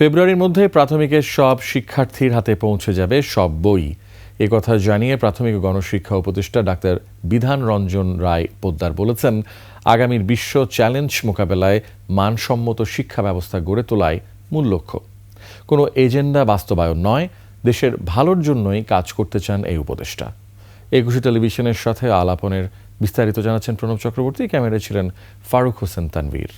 ফেব্রুয়ারির মধ্যে প্রাথমিকের সব শিক্ষার্থীর হাতে পৌঁছে যাবে সব বই। এ কথা জানিয়ে প্রাথমিক গণশিক্ষা উপদেষ্টা ডাক্তার বিধান রঞ্জন রায় পোদ্দার বলেছেন, আগামীর বিশ্ব চ্যালেঞ্জ মোকাবেলায় মানসম্মত শিক্ষা ব্যবস্থা গড়ে তোলাই মূল লক্ষ্য। কোনো এজেন্ডা বাস্তবায়ন নয়, দেশের ভালোর জন্যই কাজ করতে চান এই উপদেষ্টা। একুশে টেলিভিশনের সাথে আলাপনের বিস্তারিত জানাচ্ছেন প্রণব চক্রবর্তী, ক্যামেরায় ছিলেন ফারুক হোসেন তানভীর।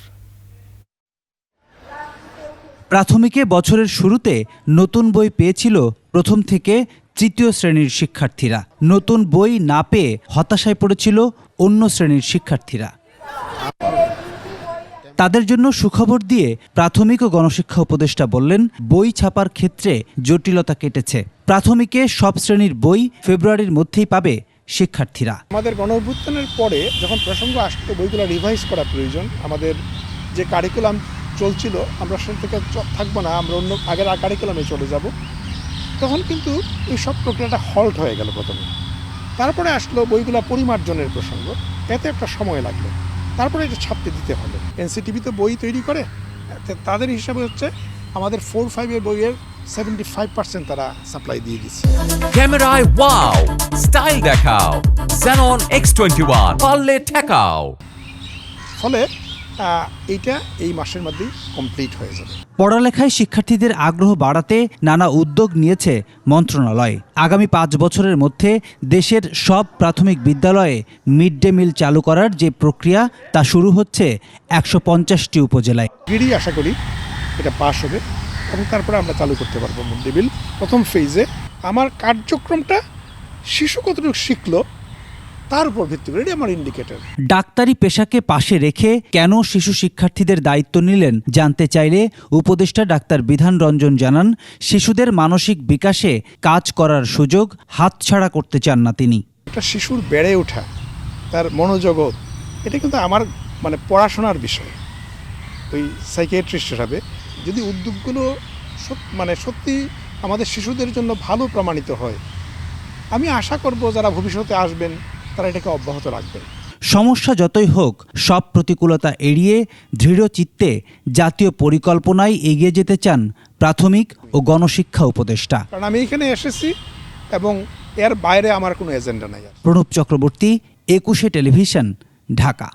প্রাথমিকে বছরের শুরুতে নতুন বই পেয়েছিল প্রথম থেকে তৃতীয় শ্রেণির শিক্ষার্থীরা। নতুন বই না পেয়ে হতাশায় পড়েছিল অন্য শ্রেণির শিক্ষার্থীরা। তাদের জন্য সুখবর দিয়ে প্রাথমিক ও গণশিক্ষা উপদেষ্টা বললেন, বই ছাপার ক্ষেত্রে জটিলতা কেটেছে। প্রাথমিকে সব শ্রেণির বই ফেব্রুয়ারির মধ্যেই পাবে শিক্ষার্থীরা। আমাদের গণ পরে যখন প্রসঙ্গ আসতো, বইগুলো রিভাইজ করা প্রয়োজন। আমাদের যে কারিকুলাম চলছিল আমরা সেখান থেকে থাকব না আমরা অন্য আগের কারিকুলামে চলে যাব। তখন কিন্তু এই সব প্রক্রিয়াটা হল্ট হয়ে গেল প্রথমে। তারপরে আসলো বইগুলো পরিমার্জনের প্রসঙ্গ। এতে একটা সময় লাগল। তারপরে এটা ছাপতে দিতে হলো। এনসিটিভি তো বই তৈরি করে। তাদের হিসাবে হচ্ছে আমাদের ফোর ফাইভের বইয়ের সেভেন্টি ফাইভ পার্সেন্ট তারা সাপ্লাই দিয়ে দিচ্ছে। ক্যামেরায় ওয়াও স্টাইল দেখাও। Xenon X21 পারলে ঠেকাও। ফলে এইটা এই মাসের মধ্যেই কমপ্লিট হয়ে যাবে। পড়ালেখায় শিক্ষার্থীদের আগ্রহ বাড়াতে নানা উদ্যোগ নিয়েছে মন্ত্রণালয়। আগামী পাঁচ বছরের মধ্যে দেশের সব প্রাথমিক বিদ্যালয়ে মিড ডে মিল চালু করার যে প্রক্রিয়া তা শুরু হচ্ছে একশো পঞ্চাশটি উপজেলায়। গিরি আশা করি এটা পাশ হবে এবং তারপরে আমরা চালু করতে পারব মিড ডে মিল। প্রথম ফেজে আমার কার্যক্রমটা শিশু কতটুকু শিখলো তার উপর ভিত্তি করে এটি আমার ইন্ডিকেটর ডাক্তারি পেশাকে পাশে রেখে কেন শিশু শিক্ষার্থীদের দায়িত্ব নিলেন জানতে চাইলে উপদেষ্টা ডাক্তার বিধান রঞ্জন জানান শিশুদের মানসিক বিকাশে কাজ করার সুযোগ হাতছাড়া করতে চান না তিনি। একটা শিশুর বেড়ে ওঠা তার মনোজগৎ এটা কিন্তু আমার মানে পড়াশোনার বিষয়। ওই সাইকিয়াট্রিস্ট হিসাবে যদি উদ্যোগগুলো মানে সত্যি আমাদের শিশুদের জন্য ভালো প্রমাণিত হয় আমি আশা করব যারা ভবিষ্যতে আসবেন তারা এটাকে অব্যাহত রাখবে। সমস্যা যতই হোক সব প্রতিকূলতা এড়িয়ে দৃঢ় চিত্তে জাতীয় পরিকল্পনায় এগিয়ে যেতে চান প্রাথমিক ও গণশিক্ষা উপদেষ্টা। কারণ আমি এখানে এসেছি এবং এর বাইরে আমার কোনো এজেন্ডা নাই। প্রণব চক্রবর্তী একুশে টেলিভিশন ঢাকা।